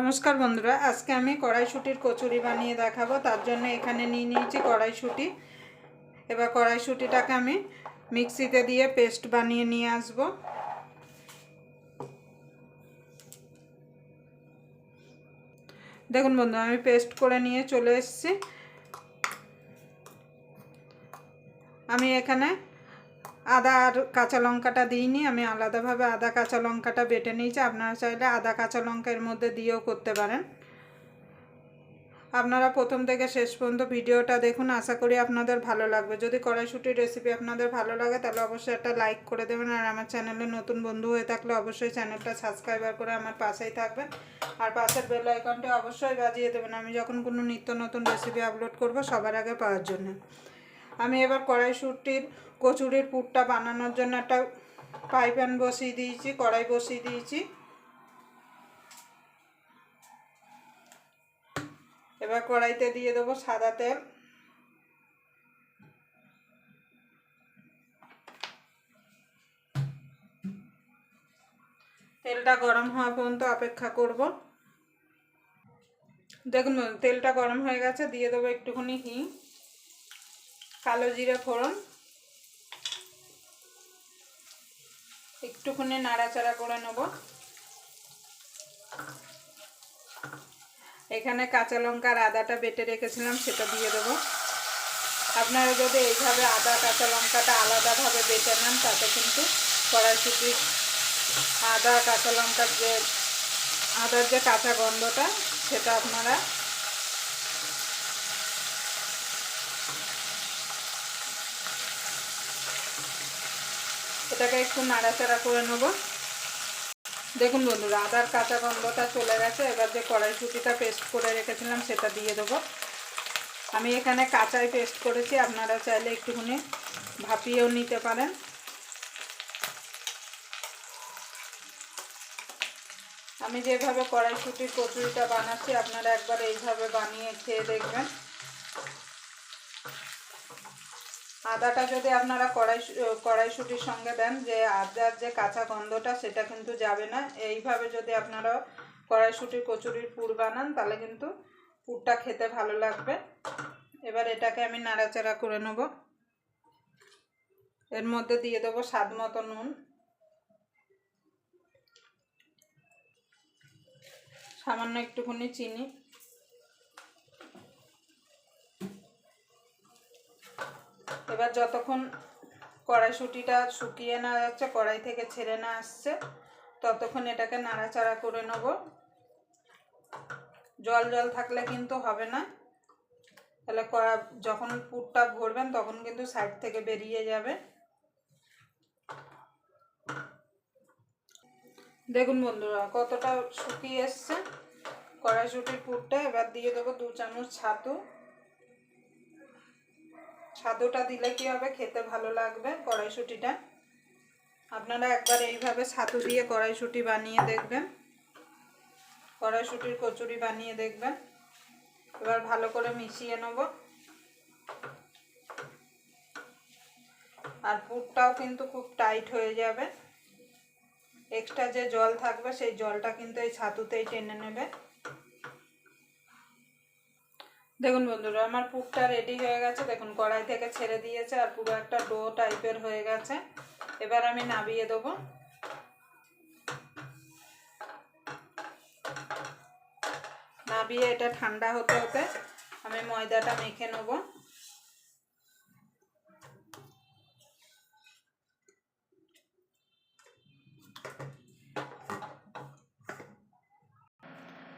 নমস্কার বন্ধুরা, আজকে আমি কড়াইশুটির কচুরি বানিয়ে দেখাবো। তার জন্য এখানে নিয়ে নিয়েছি কড়াইশুটি। এবার কড়াইশুটিটাকে আমি মিক্সিতে দিয়ে পেস্ট বানিয়ে নিয়ে আসব। দেখুন বন্ধু আমি পেস্ট করে নিয়ে চলে এসেছি। আমি এখানে আদা আর কাঁচা লঙ্কাটা দিইনি, আমি আলাদাভাবে আদা কাঁচা লঙ্কাটা বেটে নিয়েছি। আপনারা চাইলে আদা কাঁচা লঙ্কা এর মধ্যে দিয়েও করতে পারেন। আপনারা প্রথম থেকে শেষ পর্যন্ত ভিডিওটা দেখুন, আশা করি আপনাদের ভালো লাগবে। যদি কড়াইশুটির রেসিপি আপনাদের ভালো লাগে, তাহলে অবশ্যই একটা লাইক করে দেবেন। আর আমার চ্যানেলে নতুন বন্ধু হয়ে থাকলে অবশ্যই চ্যানেলটা সাবস্ক্রাইবার করে আমার পাশেই থাকবেন। আর পাশের বেল আইকনটি অবশ্যই বাজিয়ে দেবেন। আমি যখন কোনো নিত্য নতুন রেসিপি আপলোড করব সবার আগে পাওয়ার জন্য। আমি এবার কড়াইশুটির কচুরির পুরটা বানানোর জন্য একটা পাই প্যান বসিয়ে দিয়েছি, কড়াই বসিয়ে দিয়েছি। এবার কড়াইতে দিয়ে দেবো সাদা তেল। তেলটা গরম হওয়া পর্যন্ত অপেক্ষা করব। দেখুন, তেলটা গরম হয়ে গেছে, দিয়ে দেবো একটুখানি হিং, কালো জিরে ফোড়ন। একটুখানি নাড়াচাড়া করে নেব। এখানে কাঁচা লঙ্কার আদাটা বেটে রেখেছিলাম, সেটা দিয়ে দেবো। আপনারা যদি এইভাবে আদা, কাঁচা লঙ্কাটা আলাদাভাবে বেটে নেন, তাতে কিন্তু কড়াইশুটি আদা, কাঁচা লঙ্কার যে আদার যে কাঁচা গন্ধটা, সেটা আপনারা এটাকে একটু নাড়াচাড়া করে নেব। দেখুন বন্ধুরা, আদার কাঁচা গন্ধটা চলে গেছে। এবার যে কড়াইশুটিটা পেস্ট করে রেখেছিলাম, সেটা দিয়ে দেবো। আমি এখানে কাঁচাই পেস্ট করেছি, আপনারা চাইলে একটুখানি ভাপিয়েও নিতে পারেন। আমি যেভাবে কড়াইশুটির কচুরিটা বানাচ্ছি, আপনারা একবার এইভাবে বানিয়ে খেয়ে দেখবেন। আদাটা যদি আপনারা কড়াই কড়াইশুটির সঙ্গে দেন, যে আদার যে কাঁচা গন্ধটা, সেটা কিন্তু যাবে না। এইভাবে যদি আপনারা কড়াইশুটির কচুরির পুর বানান, তাহলে কিন্তু পুরটা খেতে ভালো লাগবে। এবার এটাকে আমি নাড়াচাড়া করে নেব। এর মধ্যে দিয়ে দেবো স্বাদ মতো নুন। সামান্য একটুখানি চিনি। এবার যতক্ষণ কড়াইশুটিটা শুকিয়ে না যাচ্ছে, কড়াই থেকে ছেড়ে না আসছে, ততক্ষণ এটাকে নাড়াচাড়া করে নেব। জল জল থাকলে কিন্তু হবে না। তাহলে কড়া, যখন পুরটা ভরবেন তখন কিন্তু সাইড থেকে বেরিয়ে যাবে। দেখুন বন্ধুরা, কতটা শুকিয়ে এসছে। কড়াইশুটির পুরটা এবার দিয়ে দেবো দু চামচ ছাতু। ছাতুটা দিলে কি হবে? খেতে ভালো লাগবে কড়াইশুটিটা। আপনারা একবার এইভাবে ছাতু দিয়ে কড়াইশুটি বানিয়ে দেখবেন। কড়াইশুটির কচুরি বানিয়ে দেখবেন। এবার ভালো করে মিশিয়ে নেব। আর পুরটাও কিন্তু খুব টাইট হয়ে যাবে। এক্সট্রা যে জল থাকবে, সেই জলটা কিন্তু এই ছাতুতেই টেনে নেবে। দেখুন বন্ধুরা, আমার পুকটা রেডি হয়ে গেছে। দেখুন, কড়াই থেকে ছেড়ে দিয়েছে আর পুরো একটা ডো টাইপের হয়ে গেছে। এবার আমি নাবিয়ে দেবো। নাবিয়ে এটা ঠান্ডা হতে হতে আমি ময়দাটা মেখে নেব।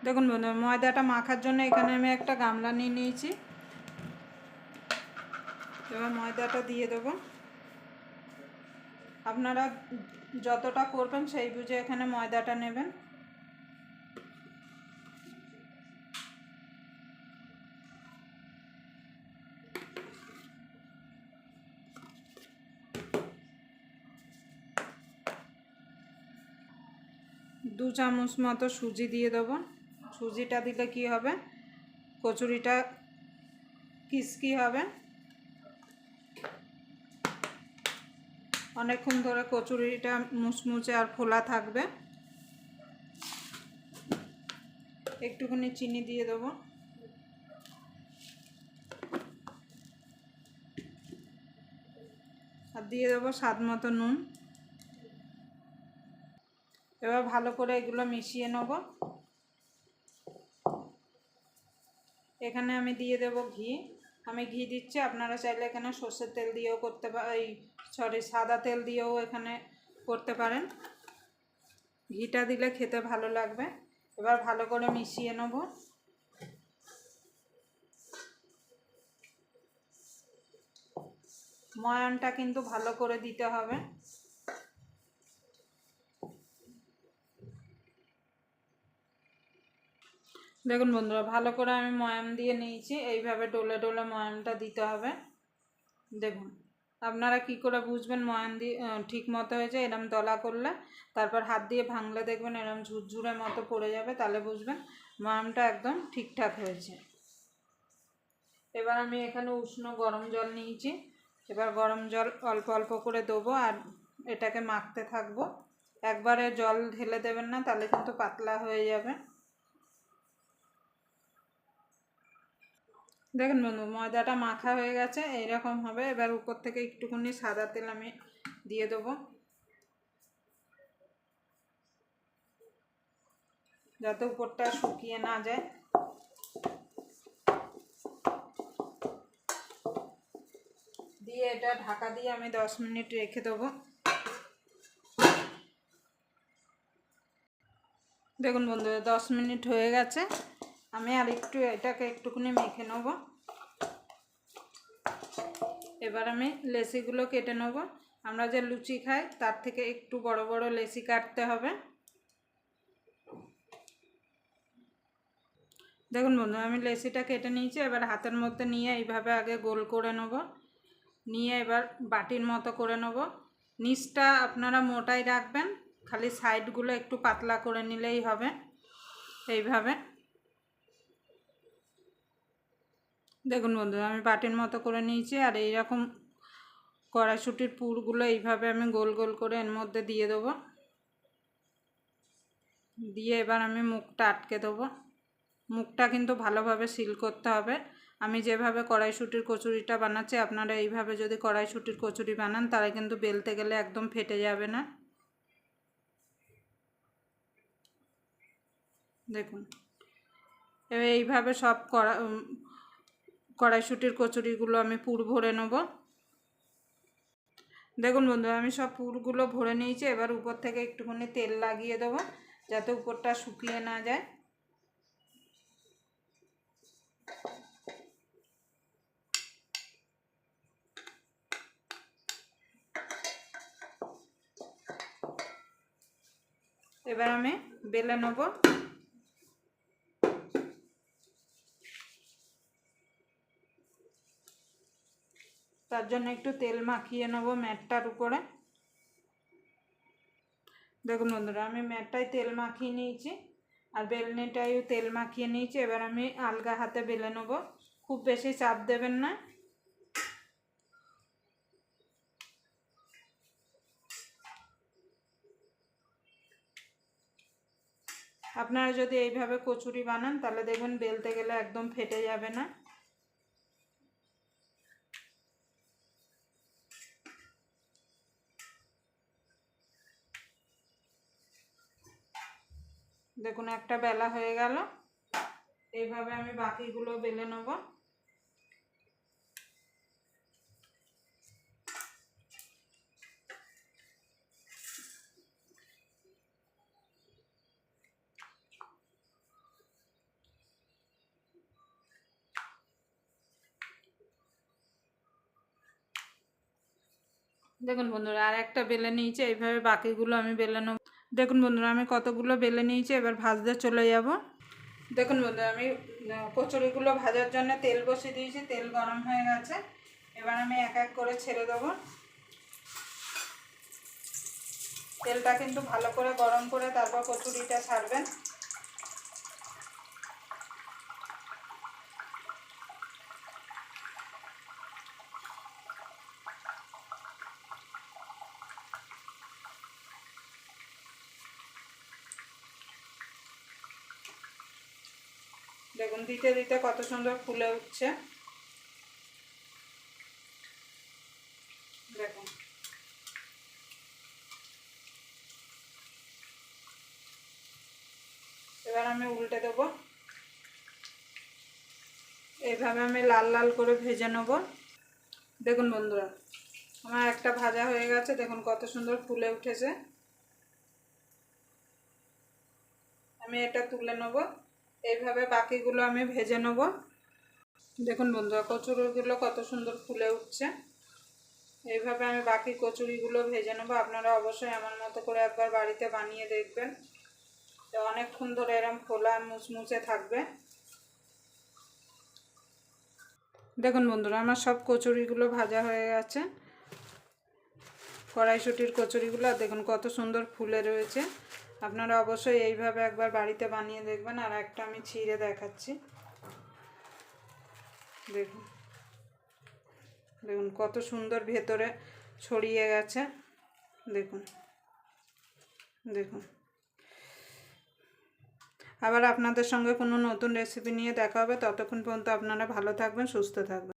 দেখুন বন্ধু ময়দাটা মাখার জন্য এখানে আমি একটা গামলা নিয়ে নিয়েছি। এবার ময়দাটা দিয়ে দেবো। আপনারা যতটা করবেন সেই বুঝে এখানে ময়দাটা নেবেন। দু চামচ মতো সুজি দিয়ে দেবো। সুজিটা দিলে কি হবে? কচুরিটা কিসকি হবে? অনেকক্ষণ ধরে কচুরিটা মুচমুচে আর ফোলা থাকবে। একটুখানি চিনি দিয়ে দেবো। আর দিয়ে দেবো স্বাদ মতো নুন। এবার ভালো করে এগুলো মিশিয়ে নেব। এখানে আমি দিয়ে দেব ঘি। আমি ঘি দিচ্ছি, আপনারা চাইলে এখানে সর্ষের তেল দিয়েও করতে এই সরি সাদা তেল দিয়েও এখানে করতে পারেন। ঘিটা দিলে খেতে ভালো লাগবে। এবার ভালো করে মিশিয়ে নেব। ময়ানটা কিন্তু ভালো করে দিতে হবে। দেখুন বন্ধুরা, ভালো করে আমি ময়াম দিয়ে নিয়েছি। এইভাবে ডোলে ডোলে ময়ামটা দিতে হবে। দেখুন, আপনারা কি করে বুঝবেন ময়াম দিয়ে ঠিক মতো হয়েছে, এরম দলা করলে? তারপর হাত দিয়ে ভাঙলে দেখবেন এরম ঝুরঝুরে মতো পড়ে যাবে, তাহলে বুঝবেন ময়ামটা একদম ঠিকঠাক হয়েছে। এবার আমি এখানে উষ্ণ গরম জল নিয়েছি। এবার গরম জল অল্প অল্প করে দেবো আর এটাকে মাখতে থাকব। একবারে জল ঢেলে দেবেন না, তাহলে কিন্তু পাতলা হয়ে যাবে। দেখুন বন্ধু, ময়দাটা মাখা হয়ে গেছে, এইরকম হবে। এবার উপর থেকে একটুখানি সাদা তেল আমি দিয়ে দেবো। যাতে উপরটা শুকিয়ে না যায়। দিয়ে এটা ঢাকা দিয়ে আমি দশ মিনিট রেখে দেবো। দেখুন বন্ধুরা দশ মিনিট হয়ে গেছে। আমি আর একটু এটাকে একটুখানি মেখে নেব। এবার আমি লেসিগুলো কেটে নেব। আমরা যে লুচি খাই, তার থেকে একটু বড় বড় লেসি কাটতে হবে। দেখুন বন্ধু, আমি লেসিটা কেটে নিয়েছি, এবার হাতের মধ্যে নিয়ে এইভাবে আগে গোল করে নেব। নিয়ে এবার বাটির মতো করে নেব। নিচটা আপনারা মোটাই রাখবেন, খালি সাইডগুলো একটু পাতলা করে নিলেই হবে। এইভাবে। দেখুন বন্ধুরা, আমি বাটির মতো করে নিয়েছি আর এইরকম কড়াইশুটির পুরগুলো এইভাবে আমি গোল গোল করে এর মধ্যে দিয়ে দেবো। দিয়ে এবার আমি মুখটা আটকে দেবো। মুখটা কিন্তু ভালোভাবে সিল করতে হবে। আমি যেভাবে কড়াইশুটির কচুরিটা বানাচ্ছি, আপনারা এইভাবে যদি কড়াইশুটির কচুরি বানান, তাহলে কিন্তু বেলতে গেলে একদম ফেটে যাবে না। দেখুন, এবার এইভাবে সব কড়া কড়াইশুটির কচুরিগুলো আমি পুর ভরে নেব। দেখুন বন্ধু, আমি সব পুরগুলো ভরে নিয়েছি, এবার উপর থেকে একটুখানি তেল লাগিয়ে দেবো, যাতে উপরটা শুকিয়ে না যায়। এবার আমি বেলে নেব। তার জন্য একটু তেল মাখিয়ে নেব ম্যাটটার উপরে। দেখুন বন্ধুরা, আমি ম্যাটটাই তেল মাখিয়ে নিয়েছি আর বেলনিটাইও তেল মাখিয়ে নিয়েছি। এবার আমি আলগা হাতে বেলে নেব। খুব বেশি চাপ দেবেন না। আপনারা যদি এইভাবে কচুরি বানান, তাহলে দেখবেন বেলতে গেলে একদম ফেটে যাবে না। দেখুন, একটা বেলা হয়ে গেল। এইভাবে আমি বাকিগুলো বেলে নেব। দেখুন বন্ধুরা, আর একটা বেলে নিয়েছে। এইভাবে বাকিগুলো আমি বেলে নেব। দেখুন বন্ধুরা, আমি কতগুলো বেলে নিয়েছি, এবার ভাজতে চলে যাব। দেখুন বন্ধুরা, আমি কচুরিগুলো ভাজার জন্য তেল বসিয়ে দিয়েছি, তেল গরম হয়ে গেছে। এবার আমি এক এক করে ছেড়ে দেবো। তেলটা কিন্তু ভালো করে গরম করে তারপর কচুরিটা ছাড়বেন। দেখুন, দিতে দিতে কত সুন্দর ফুলে উঠছে। দেখুন। এবার আমি উল্টে দেবো। এইভাবে আমি লাল লাল করে ভেজে নেব। দেখুন বন্ধুরা, আমার একটা ভাজা হয়ে গেছে। দেখুন কত সুন্দর ফুলে উঠেছে। আমি এটা তুলে নেব। এইভাবে বাকিগুলো আমি ভেজে নেব। দেখুন বন্ধুরা, কচুরিগুলো কত সুন্দর ফুলে উঠছে। এইভাবে আমি বাকি কচুরিগুলো ভেজে নেব। আপনারা অবশ্যই আমার মতো করে একবার বাড়িতে বানিয়ে দেখবেন। তো অনেকক্ষণ ধরে এরম ফোলা মুচমুচে থাকবে। দেখুন বন্ধুরা, আমার সব কচুরিগুলো ভাজা হয়ে গেছে। কড়াইশুটির কচুরিগুলো, দেখুন কত সুন্দর ফুলে রয়েছে। আপনারা অবশ্যই এইভাবে একবার বাড়িতে বানিয়ে দেখবেন, আর একটা আমি ছিঁড়ে দেখাচ্ছি। দেখুন। দেখুন, কত সুন্দর ভেতরে ছড়িয়ে গেছে। দেখুন। দেখুন। আবার আপনাদের সঙ্গে কোনো নতুন রেসিপি নিয়ে দেখা হবে। ততক্ষণ পর্যন্ত আপনারা ভালো থাকবেন, সুস্থ থাকবেন।